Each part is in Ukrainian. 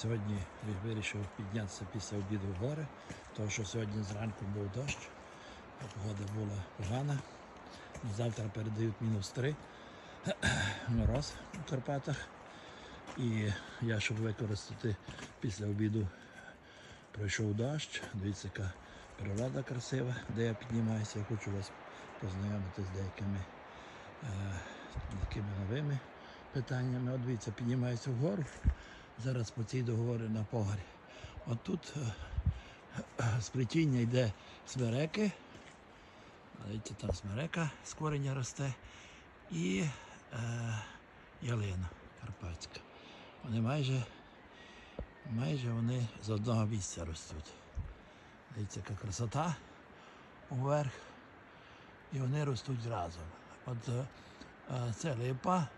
Сьогодні вирішив піднятися після обіду в гори, тому що сьогодні зранку був дощ, погода була погана. Завтра передають мінус 3 мороз у Карпатах. І я, щоб використати після обіду, пройшов дощ. Дивіться, яка природа красива, де я піднімаюся. Я хочу вас познайомити з деякими е, такими новими питаннями. От дивіться, піднімаюся вгору. Зараз по цій договорі на погорі. От тут е, сплетіння йде смереки. Дивіться, там смерека з корення росте. І е, ялина карпатська. Вони майже, майже вони з одного місця ростуть. Дивіться, яка красота уверх. І вони ростуть разом. От е, е, це липа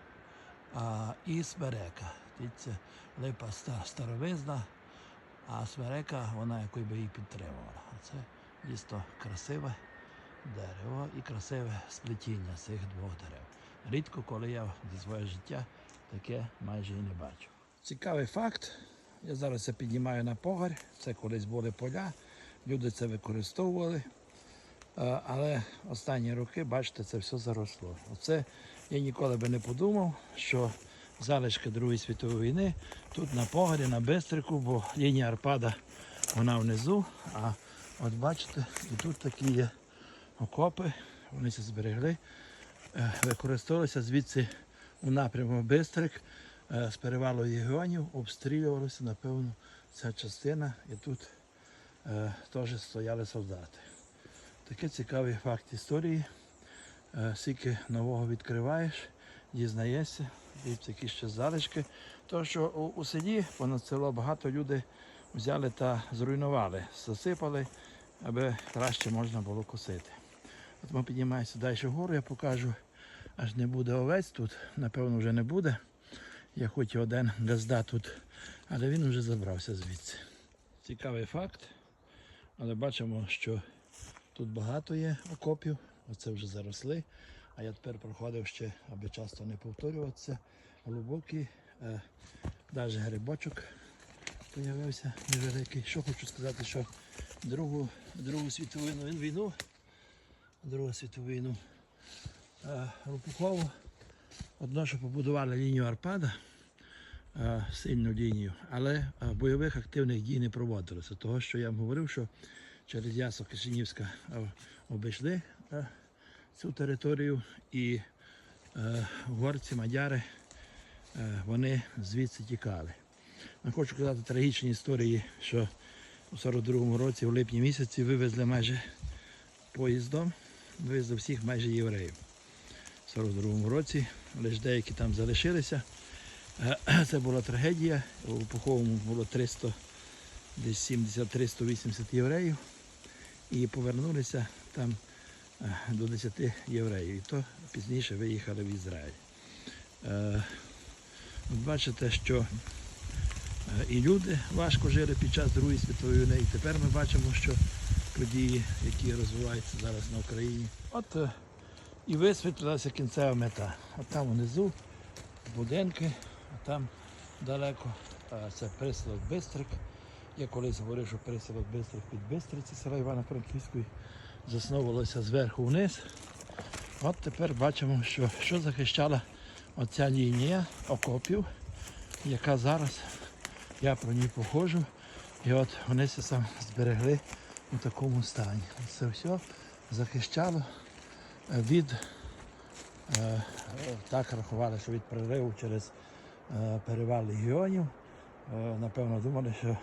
а, і смерека. Дивіться, липа ста- старовизна, а смерека, вона якою би її підтримувала. Це дійсно красиве дерево і красиве сплетіння цих двох дерев. Рідко, коли я зі свого життя таке майже і не бачу. Цікавий факт. Я зараз це піднімаю на погар. Це колись були поля, люди це використовували. Але останні роки, бачите, це все заросло. Оце я ніколи би не подумав, що залишки Другої світової війни тут на погорі, на Бистрику, бо лінія Арпада вона внизу. А от бачите, і тут такі є окопи, вони це зберегли, Е, використовувалися звідси у напрямку Бистрик е, з перевалу Єгіонів, обстрілювалася, напевно, ця частина, і тут е, теж стояли солдати. Такий цікавий факт історії. Е, Скільки нового відкриваєш, дізнаєшся, дивіться, які ще залишки. То, що у, у селі понад село багато людей взяли та зруйнували, засипали, аби краще можна було косити. От ми піднімаємося далі вгору, я покажу, аж не буде овець тут, напевно, вже не буде. Я хоч один газда тут, але він вже забрався звідси. Цікавий факт, але бачимо, що Тут багато є окопів, оце вже заросли. А я тепер проходив ще, аби часто не повторюватися. Глибокий, е, навіть грибочок з'явився невеликий. Що хочу сказати, що Другу, Другу світову війну, Другу світову війну е, одно, що побудували лінію Арпада, е, сильну лінію, але е, бойових активних дій не проводилося. Того, що я вам говорив, що через Ясо Кишинівська е, обійшли е, цю територію і е, горці, мадяри, е, вони звідси тікали. Я хочу казати трагічні історії, що у 42-му році, в липні місяці, вивезли майже поїздом, вивезли всіх майже євреїв. У 42-му році, лише деякі там залишилися. Е, Це була трагедія. У Пуховому було 300, десь 70-380 євреїв. І повернулися там е, до 10 євреїв. І то пізніше виїхали в Ізраїль. Е, бачите, що е, і люди важко жили під час Другої світової війни. І тепер ми бачимо, що події, які розвиваються зараз на Україні. От е, і висвітлилася кінцева мета. От там внизу будинки, а там далеко це присілок Бистрик. Я колись говорив, що присілок Бистрик під Бистриці села Івано-Франківської засновувалося зверху вниз. От тепер бачимо, що, що захищала оця лінія окопів, яка зараз, я про ній походжу, і от вони це сам зберегли у такому стані. Це все захищало е, від, е, так рахували, що від прориву через е, перевал легіонів. Напевно, думали, що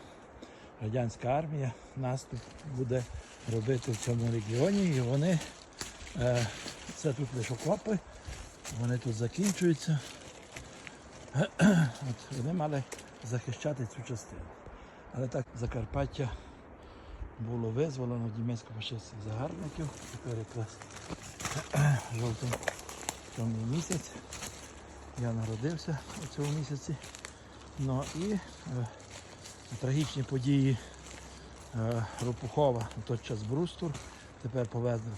радянська армія наступ буде робити в цьому регіоні, і вони е, це тут лише окопи, вони тут закінчуються. От, вони мали захищати цю частину. Але так Закарпаття було визволено німецько-фашистських загарбників. Тепер якраз жовтий місяць. Я народився у цьому місяці. Ну і е, трагічні події е, Ропухова, на той час Брустур, тепер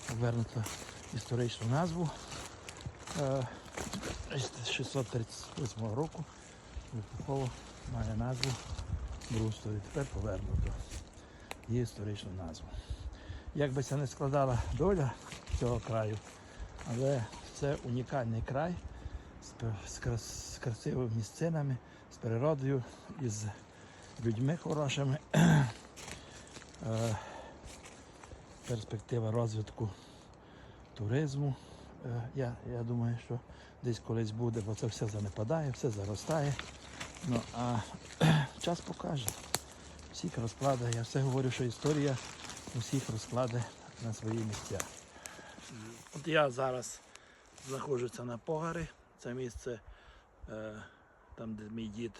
повернуто історичну назву е, 638 року. Ропухово має назву брустові. Тепер повернуто її історичну назву. Як би це не складала доля цього краю, але це унікальний край з красивими місцинами, з природою, із людьми хорошими. Е, Перспектива розвитку туризму. Е, Я, я думаю, що десь колись буде, бо це все занепадає, все заростає. Ну а час покаже. Всіх розкладає. Я все говорю, що історія усіх розкладе на свої місця. От я зараз знаходжуся на Погари. Це місце, е, там, де мій дід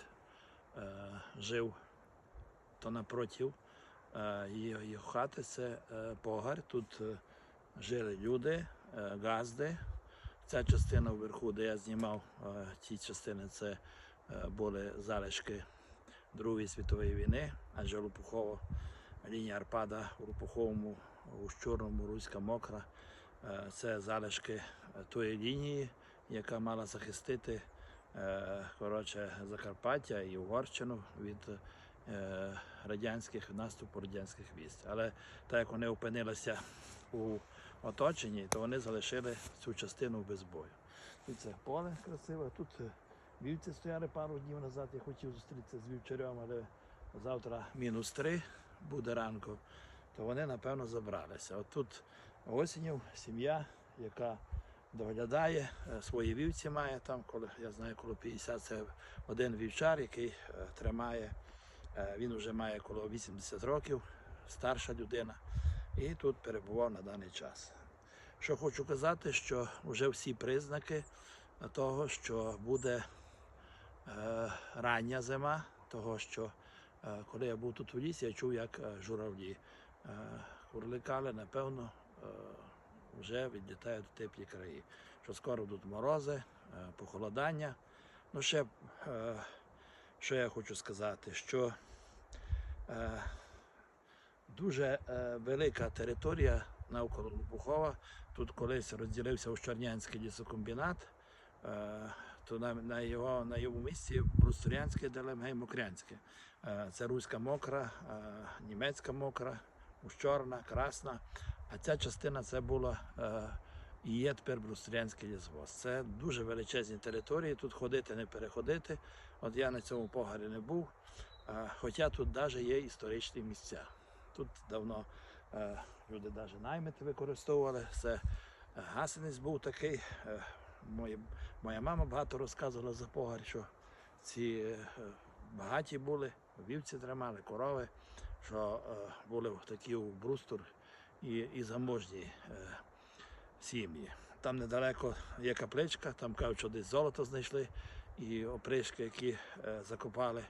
жив, то напротив е, його, його хати це е, Погар. Тут е, жили люди, е, газди. Ця частина вверху, де я знімав е, ці частини, це е, були залишки Другої світової війни, адже Лопухово, лінія Арпада у Лопуховому, у Чорному, Руська Мокра. Е, Це залишки е, тої лінії, яка мала захистити е, коротше, Закарпаття і Угорщину від е, радянських наступу радянських військ. Але так як вони опинилися у оточенні, то вони залишили цю частину без бою. Тут це поле красиве, тут е, вівці стояли пару днів назад. Я хотів зустрітися з вівчарем, але завтра мінус три буде ранку, то вони напевно забралися. От тут осінів сім'я, яка доглядає, е, свої вівці має там, коли я знаю, коло 50 це один вівчар, який е, тримає. Е, Він вже має коло 80 років, старша людина, і тут перебував на даний час. Що хочу казати, що вже всі признаки того, що буде е, рання зима, того, що е, коли я був тут у лісі, я чув, як журавлі курликали, напевно, вже відлітають в теплі краї. Що скоро будуть морози, похолодання. Ну, ще, що я хочу сказати, що е, дуже е, велика територія навколо Лопухова. Тут колись розділився Ущернянський лісокомбінат, е, то на, на, його, на його місці Брусторянське, Делемгей, Мокрянське. Е, Це руська мокра, е, німецька мокра, Ущорна, Красна. А ця частина це була е, і є тепер Брусторянський лісовоз. Це дуже величезні території, тут ходити, не переходити. От я на цьому погарі не був. Хоча тут навіть є історичні місця. Тут давно е, люди навіть наймити використовували. Це гасенець був такий. Е, моя, моя мама багато розказувала за погар, що ці е, багаті були, вівці тримали, корови, що були такі у брустур і, і заможні сім'ї. Там недалеко є капличка, там кажуть, що десь золото знайшли і опришки, які е, закопали.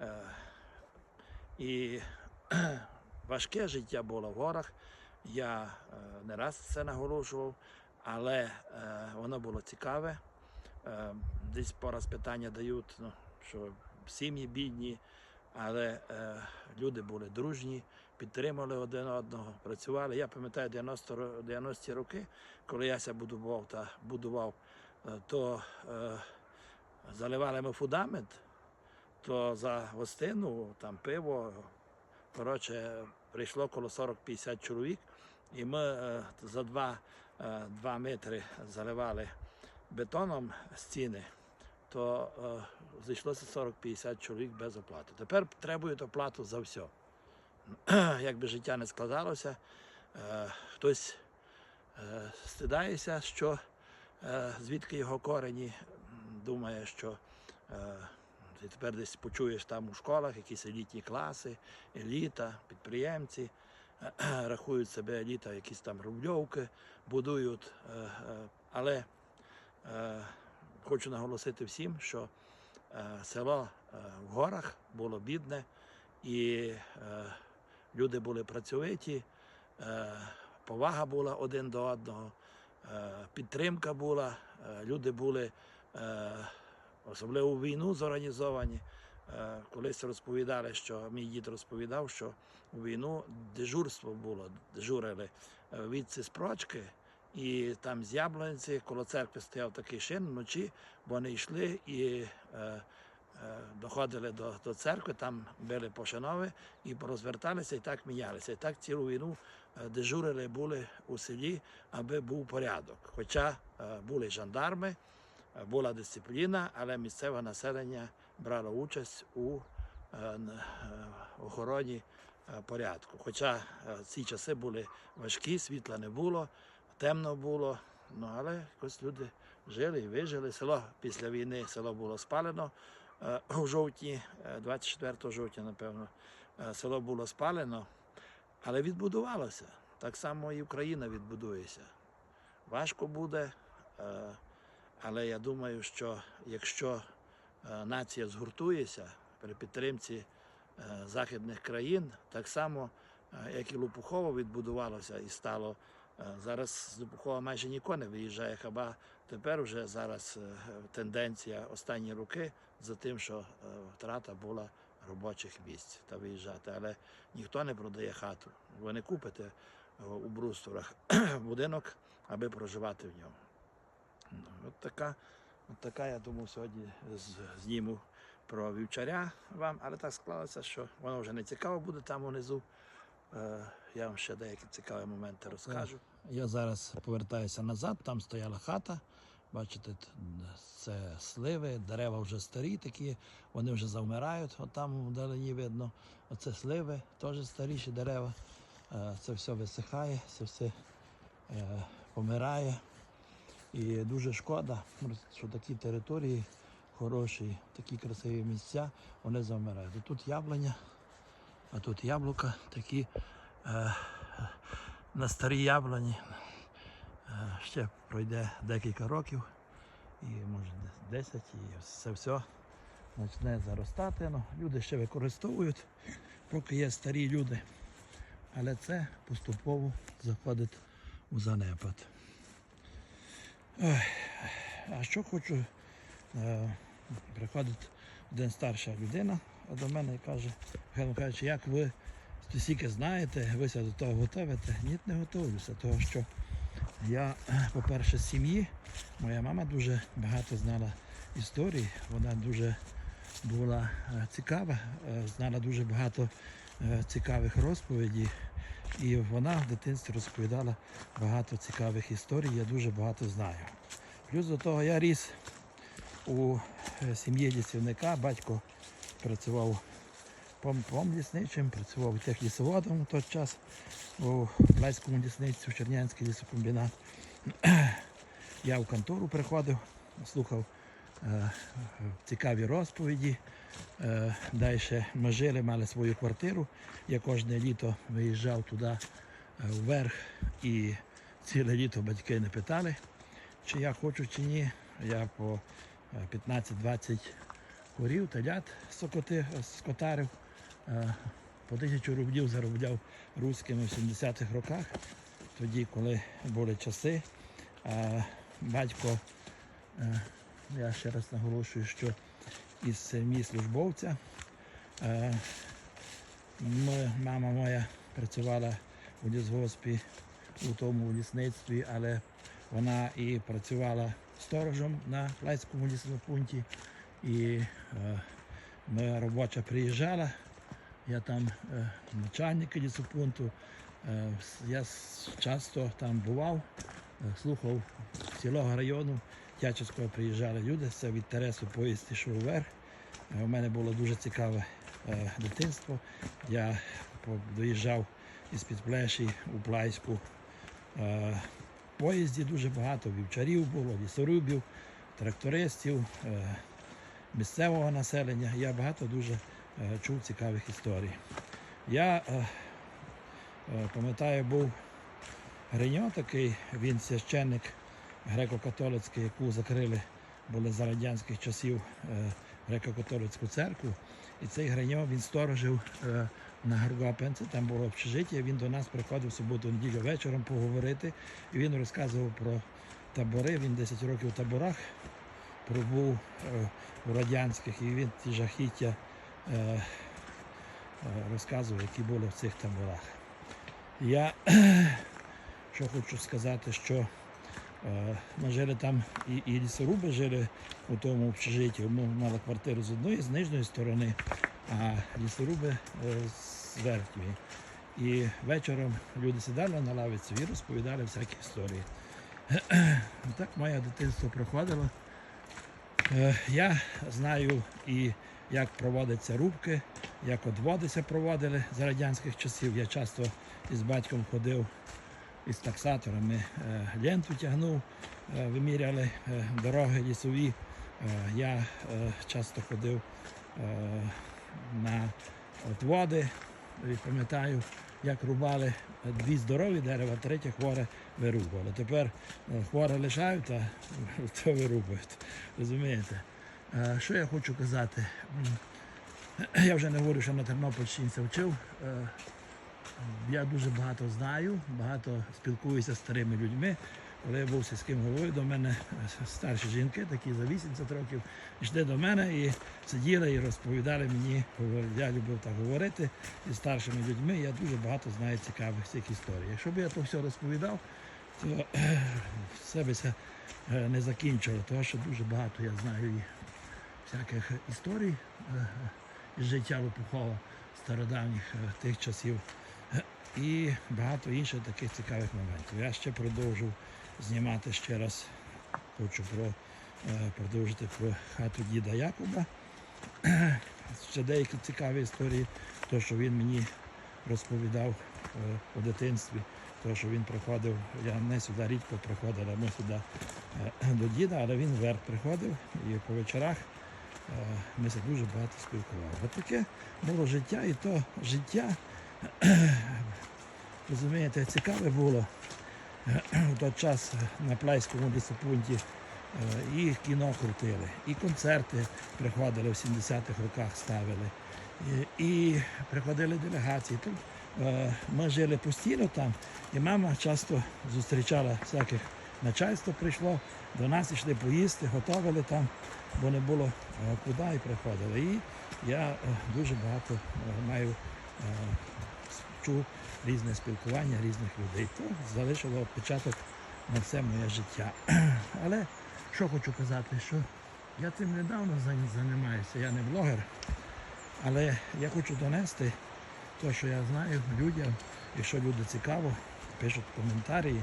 Е, і важке життя було в горах. Я е, не раз це наголошував, але воно було цікаве. Десь по раз питання дають, ну, що сім'ї бідні, але люди були дружні, підтримали один одного, працювали. Я пам'ятаю 90 90-ті роки, коли я будував та будував, то заливали ми фундамент, то за гостину, там пиво, коротше, прийшло коло 40-50 чоловік, і ми е, за 2, е, 2 метри заливали бетоном стіни, то е, зійшлося 40-50 чоловік без оплати. Тепер требують оплату за все. Якби життя не складалося, е, хтось е, стидається, що е, звідки його корені, думає, що е, ти тепер десь почуєш там у школах якісь елітні класи, еліта, підприємці, рахують себе еліта, якісь там рубльовки будують. е, е, Але хочу наголосити всім, що село в горах було бідне і люди були працьовиті, повага була один до одного, підтримка була, люди були. Е, особливо війну зорганізовані. Е, Колись розповідали, що мій дід розповідав, що у війну дежурство було, дежурили е, відці з і там з Яблонці коло церкви стояв такий шин вночі, вони йшли і е, доходили до, до церкви, там били пошанови і розверталися і так мінялися. І так цілу війну е, дежурили були у селі, аби був порядок. Хоча е, були жандарми, е, була дисципліна, але місцеве населення брало участь у е, е, охороні е, порядку. Хоча ці часи були важкі, світла не було, темно було, ну але якось люди жили і вижили. Село після війни село було спалено у жовтні, е, 24 жовтня, напевно, село було спалено, але відбудувалося. Так само і Україна відбудується. Важко буде, але я думаю, що якщо е, нація згуртується при підтримці е, західних країн, так само, е, як і Лопухово відбудувалося і стало. Зараз з Лопухова майже ніхто не виїжджає, хіба тепер вже зараз тенденція останні роки за тим, що втрата була робочих місць та виїжджати. Але ніхто не продає хату. Ви не купите у брустворах будинок, аби проживати в ньому. От така, от така, я думаю, сьогодні зніму про вівчаря вам, але так склалося, що воно вже не цікаво буде там унизу. Е, Я вам ще деякі цікаві моменти розкажу. Я зараз повертаюся назад, там стояла хата. Бачите, це сливи, дерева вже старі такі, вони вже завмирають, от там вдалині видно. Оце сливи, теж старіші дерева. Е, Це все висихає, це все е, помирає. І дуже шкода, що такі території хороші, такі красиві місця, вони завмирають. І тут яблуня, а тут яблука такі е, на старій яблуні. Е, ще пройде декілька років, і може десь 10, і це все почне заростати. Ну, люди ще використовують, поки є старі люди. Але це поступово заходить у занепад. А що хочу, е, приходить один старша людина до мене і каже, каже, як ви стільки знаєте, ви ся до того готовите? Ні, не готовлюся, того що я, по-перше, з сім'ї, моя мама дуже багато знала історій, вона дуже була е, цікава, е, знала дуже багато цікавих розповідей. І вона в дитинстві розповідала багато цікавих історій, я дуже багато знаю. Плюс до того я ріс у е, сім'ї лісівника, батько працював пом лісничим, працював техлісоводом у той час у Плайському лісництві, Чернянський лісокомбінат. Я в контору приходив, слухав цікаві розповіді. Е, Далі ми жили, мали свою квартиру. Я кожне літо виїжджав туди е, вверх і ціле літо батьки не питали, чи я хочу, чи ні. Я по е, 15-20 корів, телят скоти, скотарив. Е, По тисячу рублів заробляв руськими в 70-х роках, тоді, коли були часи. Батько, е, я ще раз наголошую, що із сім'ї службовця. Е, мама моя працювала у лісгоспі у тому лісництві, але вона і працювала сторожем на Лайському лісному пункті. І е, ми робоча приїжджала, я там е, начальник лісопункту, я часто там бував, слухав цілого району Тячівського приїжджали люди, це від Тересу поїзд ішов вверх. Е, У мене було дуже цікаве е, дитинство. Я доїжджав із Підплеші у Плайську. Е, поїзді дуже багато вівчарів було, лісорубів, трактористів, місцевого населення. Я багато дуже чув цікавих історій. Я пам'ятаю, був Гриньо такий, він священник греко-католицький, яку закрили були за радянських часів е, греко-католицьку церкву. І цей Гриньо він сторожив е, на Гаргопенці, там було общежиття. Він до нас приходив в суботу неділю вечором поговорити. І він розказував про табори. Він 10 років у таборах пробув е, у радянських, і він ті жахіття розказував, які були в цих таборах. Я що хочу сказати, що Ми жили там і, лісоруби жили у тому общежитті. Ми мали квартиру з одної, з нижньої сторони, а лісоруби е, з верхньої. І вечором люди сідали на лавиці і розповідали всякі історії. Так моє дитинство проходило. Е, Я знаю і як проводяться рубки, як одводися проводили за радянських часів. Я часто із батьком ходив із таксаторами, е, ленту тягнув, е, виміряли е, дороги лісові. Я часто ходив на отводи. І пам'ятаю, як рубали дві здорові дерева, третє хворе вирубували. Тепер хворе лишають, а то вирубують. Розумієте? Що я хочу казати? Я вже не говорю, що на Тернопільщині це вчив. Я дуже багато знаю, багато спілкуюся з старими людьми. Коли я був сільським головою, до мене старші жінки, такі за 80 років, йшли до мене і сиділи і розповідали мені. Я любив так говорити із старшими людьми. Я дуже багато знаю цікавих цих історій. Якщо б я то все розповідав, то е, все би це е, не закінчило, тому що дуже багато я знаю і всяких історій е, із життя випухова стародавніх тих часів. І багато інших таких цікавих моментів. Я ще продовжу знімати ще раз. Хочу про, е, продовжити про хату діда Якуба. Ще деякі цікаві історії, то, що він мені розповідав е, у дитинстві, то, що він приходив, я не сюди рідко приходив, а ми сюди е, до діда, але він вверх приходив і по вечорах ми дуже багато спілкували. От таке було життя, і то життя, розумієте, цікаве було. У той час на Плейському лісопункті е, і кіно крутили, і концерти приходили в 70-х роках ставили, і, і приходили делегації. Тут е, ми жили постійно там, і мама часто зустрічала всяких начальство прийшло, до нас йшли поїсти, готували там, бо не було е, куди і приходили. І я е, дуже багато е, маю е, чув різне спілкування різних людей. То залишило відпечаток на все моє життя. Але що хочу казати, що я цим недавно займаюся, я не блогер, але я хочу донести те, що я знаю людям, якщо люди цікаво, пишуть коментарі.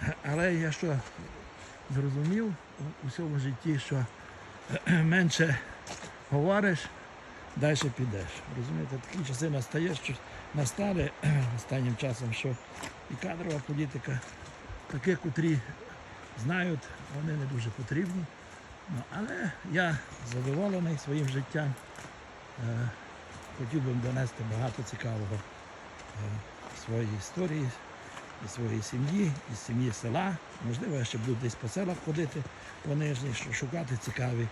Але я що зрозумів у- у цьому житті, що менше говориш, далі підеш. Розумієте, такі часи настає, що настали останнім часом, що і кадрова політика, такі, котрі знають, вони не дуже потрібні. Ну, але я задоволений своїм життям. Е, Хотів би донести багато цікавого е, своєї історії, із своєї сім'ї, із сім'ї села. Можливо, я ще буду десь по селах ходити по нижній, шукати цікаві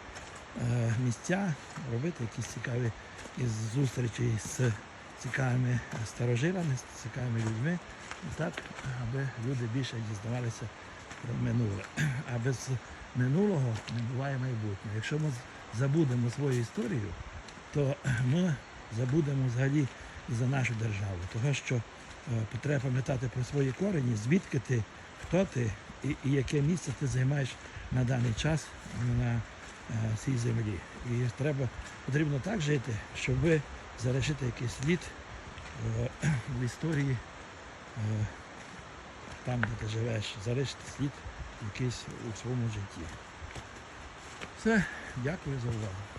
місця, робити якісь цікаві зустрічі з цікавими старожилами, з цікавими людьми. Так, аби люди більше дізнавалися про минуле. А без минулого не буває майбутнього. Якщо ми забудемо свою історію, то ми забудемо взагалі за нашу державу. Того, що е, треба пам'ятати про свої корені, звідки ти, хто ти і, і яке місце ти займаєш на даний час на е, цій землі. І треба, потрібно так жити, щоб залишити якийсь слід е, в історії е, там, де ти живеш, залишити слід якийсь у своєму житті. Все, дякую за увагу.